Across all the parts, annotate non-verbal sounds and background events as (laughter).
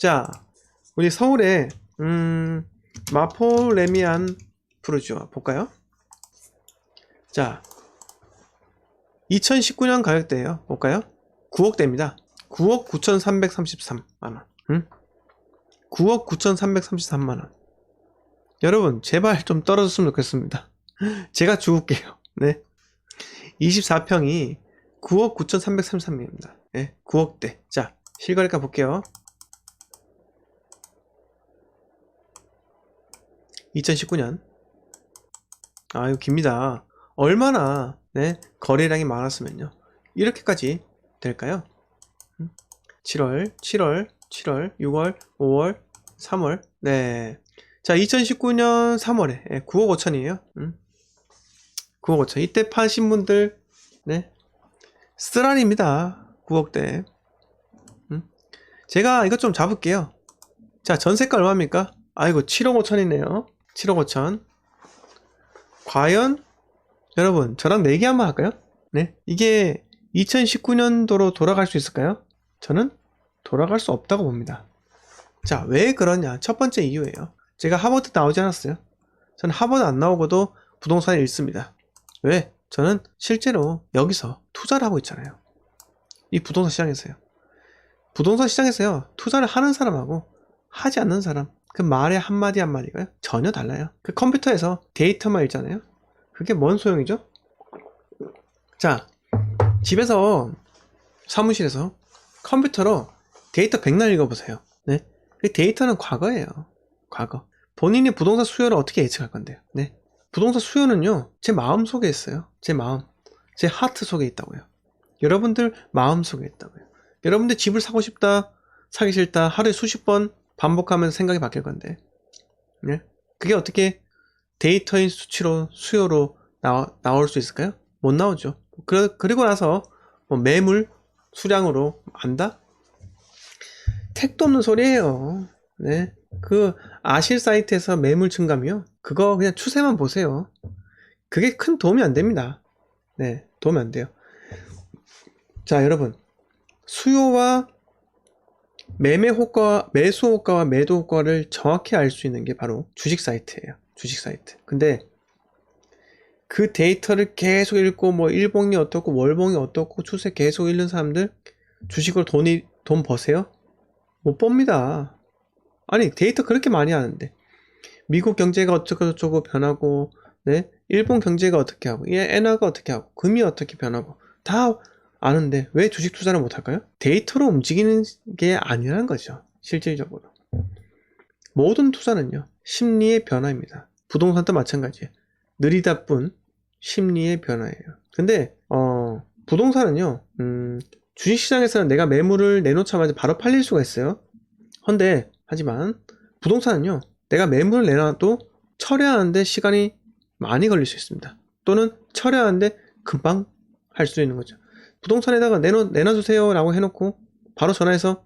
자, 우리 서울에 음, 마포 레미안 푸르주아 볼까요? 자, 2019년 가격대예요. 볼까요? 9억대입니다. 9억 9,333만 원. 응? 9억 9,333만 원. 여러분, 제발 좀 떨어졌으면 좋겠습니다. (laughs) 제가 죽을게요. 네. 24평이 9억 9,333입니다. 네, 9억대. 자, 실거래가 볼게요. 2019년. 아, 이거 깁니다. 얼마나, 네, 거래량이 많았으면요. 이렇게까지 될까요? 음? 7월, 7월, 7월, 6월, 5월, 3월. 네. 자, 2019년 3월에 9억 5천이에요. 음? 9억 5천. 이때 파신 분들, 네. 쓰라립니다. 9억대. 음? 제가 이것 좀 잡을게요. 자, 전세가 얼마입니까? 아이고, 7억 5천이네요. 7억 5천. 과연, 여러분, 저랑 내기 한번 할까요? 네. 이게 2019년도로 돌아갈 수 있을까요? 저는 돌아갈 수 없다고 봅니다. 자, 왜 그러냐? 첫 번째 이유예요. 제가 하버드 나오지 않았어요. 저는 하버드 안 나오고도 부동산을 읽습니다. 왜? 저는 실제로 여기서 투자를 하고 있잖아요. 이 부동산 시장에서요. 부동산 시장에서요. 투자를 하는 사람하고 하지 않는 사람. 그 말의 한마디 한마디가요. 전혀 달라요. 그 컴퓨터에서 데이터만 읽잖아요. 그게 뭔 소용이죠? 자, 집에서 사무실에서 컴퓨터로 데이터 백날 읽어보세요. 네. 그 데이터는 과거예요. 과거. 본인이 부동산 수요를 어떻게 예측할 건데요? 네. 부동산 수요는요, 제 마음 속에 있어요. 제 마음. 제 하트 속에 있다고요. 여러분들 마음 속에 있다고요. 여러분들 집을 사고 싶다, 사기 싫다, 하루에 수십 번 반복하면서 생각이 바뀔 건데. 네. 그게 어떻게 데이터인 수치로, 수요로 나와, 나올 수 있을까요? 못 나오죠. 그, 그리고 나서 뭐 매물 수량으로 안다? 택도 없는 소리예요. 네. 그 아실 사이트에서 매물 증감이요. 그거 그냥 추세만 보세요. 그게 큰 도움이 안 됩니다. 네, 도움이 안 돼요. 자, 여러분. 수요와 매매 효과, 매수 효과와 매도 효과를 정확히 알 수 있는 게 바로 주식 사이트예요. 주식 사이트. 근데 그 데이터를 계속 읽고 뭐 일봉이 어떻고 월봉이 어떻고 추세 계속 읽는 사람들 주식으로 돈이 돈 버세요? 못 봅니다. 아니 데이터 그렇게 많이 하는데 미국 경제가 어쩌고 저쩌고 변하고 네 일본 경제가 어떻게 하고 예, 엔화가 어떻게 하고 금이 어떻게 변하고 다 아는데 왜 주식 투자를 못 할까요? 데이터로 움직이는 게 아니라는 거죠 실질적으로. 모든 투자는요 심리의 변화입니다. 부동산도 마찬가지예요. 느리다 뿐 심리의 변화예요. 근데 어 부동산은요 음, 주식시장에서는 내가 매물을 내놓자마자 바로 팔릴 수가 있어요. 헌데 하지만 부동산은요 내가 매물을 내놔도 철회하는데 시간이 많이 걸릴 수 있습니다. 또는 철회하는데 금방 할 수 있는 거죠 부동산에다가 내놔, 내놔주세요 라고 해놓고 바로 전화해서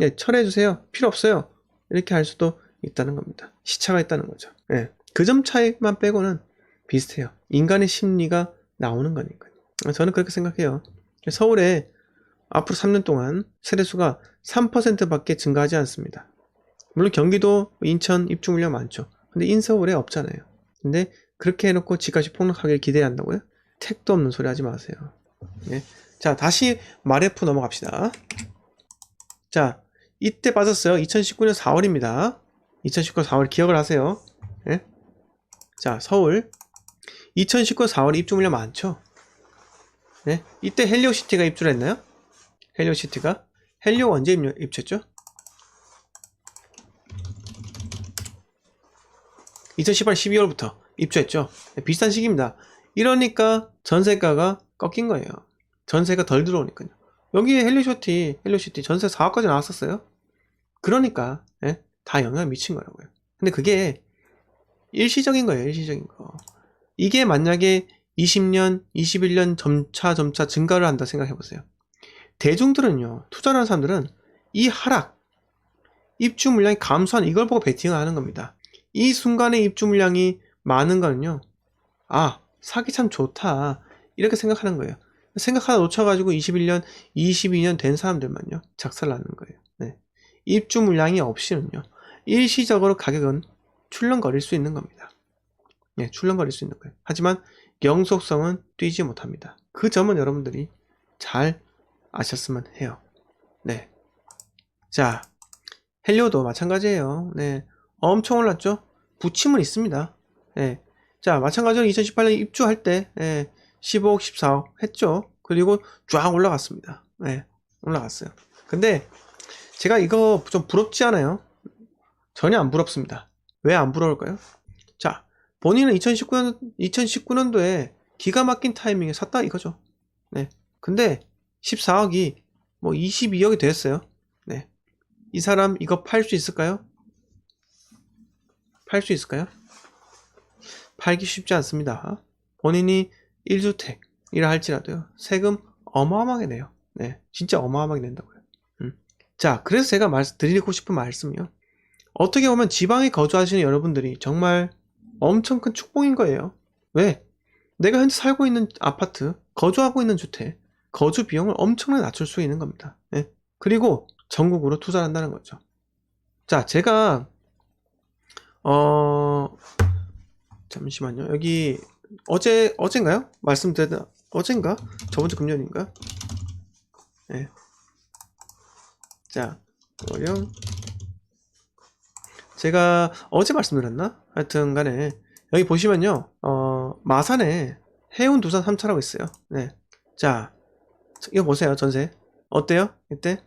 예, 철회해주세요 필요 없어요 이렇게 할 수도 있다는 겁니다 시차가 있다는 거죠 예, 그 점 차이만 빼고는 비슷해요 인간의 심리가 나오는 거니까요 저는 그렇게 생각해요 서울에 앞으로 3년 동안 세대수가 3%밖에 증가하지 않습니다. 물론 경기도, 인천 입주 물량 많죠. 근데 인서울에 없잖아요. 근데 그렇게 해놓고 집값이 폭락하길 기대한다고요? 택도 없는 소리 하지 마세요. 예. 자, 다시 마레프 넘어갑시다. 자, 이때 빠졌어요. 2019년 4월입니다. 2019년 4월 기억을 하세요. 예? 자, 서울. 2019년 4월 입주 물량 많죠? 예? 이때 헬리오시티가 입주를 했나요? 헬리오시티가 헬리오 언제 입, 입주했죠? 2018년 12월부터 입주했죠. 네, 비슷한 시기입니다. 이러니까 전세가가 꺾인 거예요. 전세가 덜 들어오니까요. 여기에 헬리오시티, 헬리오시티 전세 4억까지 나왔었어요. 그러니까 예? 다 영향을 미친 거라고요. 근데 그게 일시적인 거예요. 일시적인 거. 이게 만약에 20년, 21년 점차 점차 증가를 한다 생각해 보세요. 대중들은요, 투자하는 사람들은 이 하락, 입주 물량이 감소한 이걸 보고 베팅을 하는 겁니다. 이 순간에 입주 물량이 많은 거는요, 아, 사기 참 좋다. 이렇게 생각하는 거예요. 생각하다 놓쳐가지고 21년, 22년 된 사람들만요, 작살나는 거예요. 네. 입주 물량이 없이는요. 일시적으로 가격은 출렁거릴 수 있는 겁니다. 예, 출렁거릴 수 있는 거예요. 하지만 영속성은 뛰지 못합니다. 그 점은 여러분들이 잘 아셨으면 해요. 네. 자, 헬리오도 마찬가지예요. 네. 엄청 올랐죠? 부침은 있습니다. 예. 자, 마찬가지로 2018년 입주할 때, 예, 15억, 14억 했죠? 그리고 쫙 올라갔습니다. 예, 올라갔어요. 근데, 제가 이거 좀 부럽지 않아요? 전혀 안 부럽습니다. 왜 안 부러울까요? 자, 본인은 2019년, 2019년도에 기가 막힌 타이밍에 샀다 이거죠. 네. 근데 14억이 뭐 22억이 됐어요. 네. 이 사람 이거 팔 수 있을까요? 팔 수 있을까요? 팔기 쉽지 않습니다. 본인이 1주택이라 할지라도요. 세금 어마어마하게 내요. 네. 진짜 어마어마하게 낸다고요. 음. 자, 그래서 제가 말, 드리고 싶은 말씀이요. 어떻게 보면 지방에 거주하시는 여러분들이 정말 엄청 큰 축복인 거예요. 왜? 내가 현재 살고 있는 아파트, 거주하고 있는 주택, 거주 비용을 엄청나게 낮출 수 있는 겁니다. 예. 그리고 전국으로 투자를 한다는 거죠. 자, 제가, 어, 잠시만요. 여기, 어제, 어젠가요? 말씀드렸, 어젠가? 저번주 금요일인가? 예. 자, 월요 제가 어제 말씀드렸나? 하여튼 간에, 여기 보시면요, 어, 마산에 해운 두산 3차라고 있어요. 네. 자, 이거 보세요, 전세. 어때요? 이때?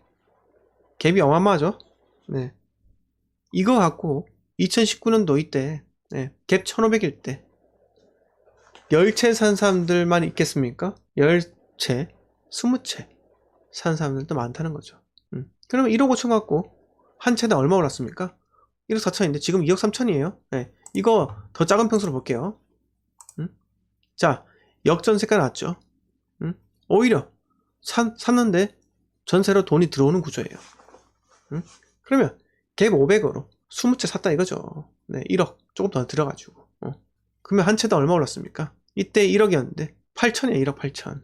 갭이 어마어마하죠? 네. 이거 갖고 2019년도 이때, 네. 갭 1500일 때, 열채 산 사람들만 있겠습니까? 열채, 20채 산 사람들도 많다는 거죠. 음. 그러면 1억 5천 갖고 한 채당 얼마 올랐습니까? 1억 4천인데 지금 2억 3천이에요. 네. 이거 더 작은 평수로 볼게요. 음? 자, 역전세가 났죠. 음? 오히려 산, 샀는데 전세로 돈이 들어오는 구조예요. 음? 그러면 갭 500으로 20채 샀다 이거죠. 네, 1억 조금 더 들어가지고. 어. 그러면 한 채당 얼마 올랐습니까? 이때 1억이었는데 8천이에요. 1억 8천.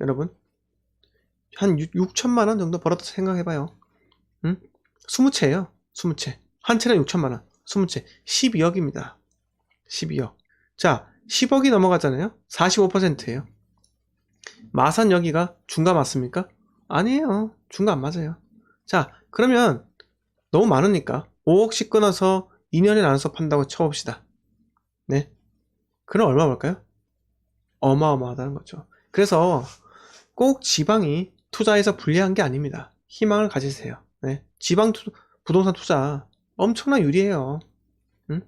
여러분 한 6, 6천만 원 정도 벌었다 생각해봐요. 음? 20채예요. 20채. 한 채당 6천만 원. 20채. 12억입니다. 12억. 자, 10억이 넘어가잖아요. 45%예요. 마산 여기가 중간 맞습니까? 아니에요. 중간 안 맞아요. 자, 그러면 너무 많으니까 5억씩 끊어서 2년에 나눠서 판다고 쳐봅시다. 네. 그럼 얼마 벌까요? 어마어마하다는 거죠. 그래서 꼭 지방이 투자에서 불리한 게 아닙니다. 희망을 가지세요. 네. 지방 투, 부동산 투자 엄청나 유리해요. 응?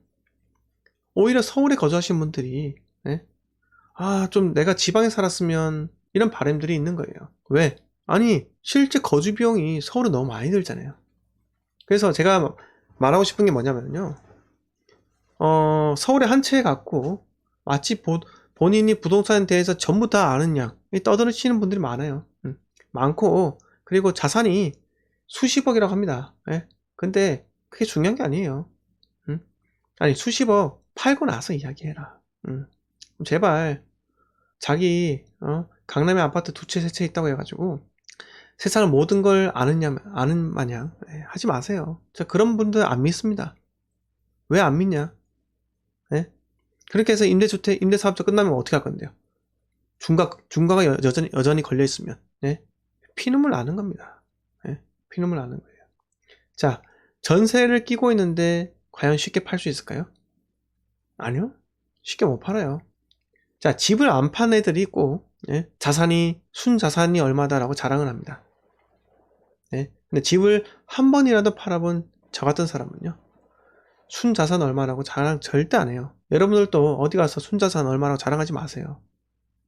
오히려 서울에 거주하신 분들이 네? 아, 좀 내가 지방에 살았으면 이런 바람들이 있는 거예요. 왜? 아니, 실제 거주 비용이 서울은 너무 많이 들잖아요. 그래서 제가 말하고 싶은 게 뭐냐면요. 어, 서울에 한 채 갖고 마치 보, 본인이 부동산에 대해서 전부 다양 떠들으시는 분들이 많아요. 음, 많고 그리고 자산이 수십억이라고 합니다. 예? 근데 그게 중요한 게 아니에요. 음? 아니 수십억 팔고 나서 이야기해라. 음. 제발 자기 어, 강남에 아파트 두 채 세 채 있다고 해가지고 세상을 모든 걸 아느냐 아는 마냥 예, 하지 마세요. 저 그런 분들 안 믿습니다. 왜 안 믿냐? 예? 그렇게 해서 임대주택 임대사업자 끝나면 어떻게 할 건데요? 중과 중과가 여, 여전히 여전히 걸려 있으면 예? 피눈물 나는 겁니다. 예? 피눈물 나는 거예요. 자 전세를 끼고 있는데 과연 쉽게 팔 수 있을까요? 아니요, 쉽게 못 팔아요. 자, 집을 안 판 애들이 꼭 예? 자산이 순자산이 얼마다라고 자랑을 합니다. 예? 근데 집을 한 번이라도 팔아본 저 같은 사람은요. 순자산 얼마라고 자랑 절대 안 해요. 여러분들도 어디 가서 순자산 얼마라고 자랑하지 마세요.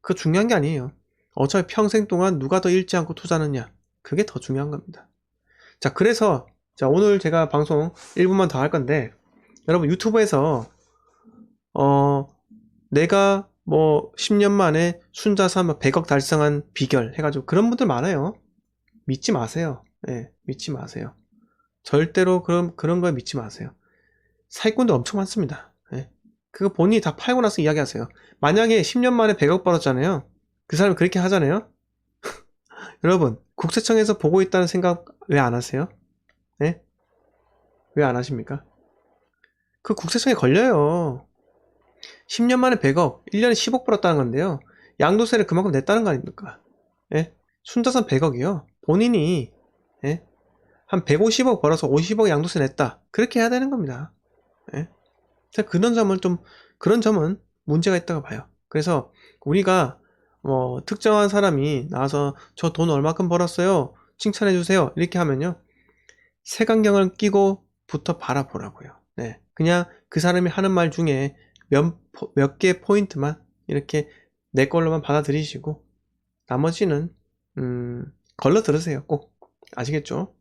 그거 중요한 게 아니에요. 어차피 평생 동안 누가 더 잃지 않고 투자하느냐. 그게 더 중요한 겁니다. 자, 그래서 자, 오늘 제가 방송 1분만 더 할 건데 여러분 유튜브에서 어 내가 뭐 10년 만에 순자산 100억 뭐 달성한 비결 해가지고 그런 분들 많아요. 믿지 마세요. 예, 네, 믿지 마세요. 절대로 그런 그런 걸 믿지 마세요. 사기꾼도 엄청 많습니다. 예. 그거 본인이 다 팔고 나서 이야기하세요. 만약에 10년 만에 100억 벌었잖아요. 그 사람이 그렇게 하잖아요. (laughs) 여러분, 국세청에서 보고 있다는 생각 왜 안 하세요? 네? 왜안 하십니까? 그 국세청에 걸려요. 10년 만에 100억, 1년에 10억 벌었다는 건데요. 양도세를 그만큼 냈다는 거 아닙니까? 예? 순자산 100억이요. 본인이 예? 한 150억 벌어서 50억 양도세 냈다. 그렇게 해야 되는 겁니다. 예? 그런 점을 좀 그런 점은 문제가 있다고 봐요. 그래서 우리가 뭐 특정한 사람이 나와서 저 돈 얼마큼 벌었어요. 칭찬해 주세요. 이렇게 하면요. 색안경을 끼고부터 바라보라고요. 네. 그냥 그 사람이 하는 말 중에 몇, 몇개 포인트만 이렇게 내 걸로만 받아들이시고 나머지는 음, 걸러 들으세요. 꼭. 아시겠죠?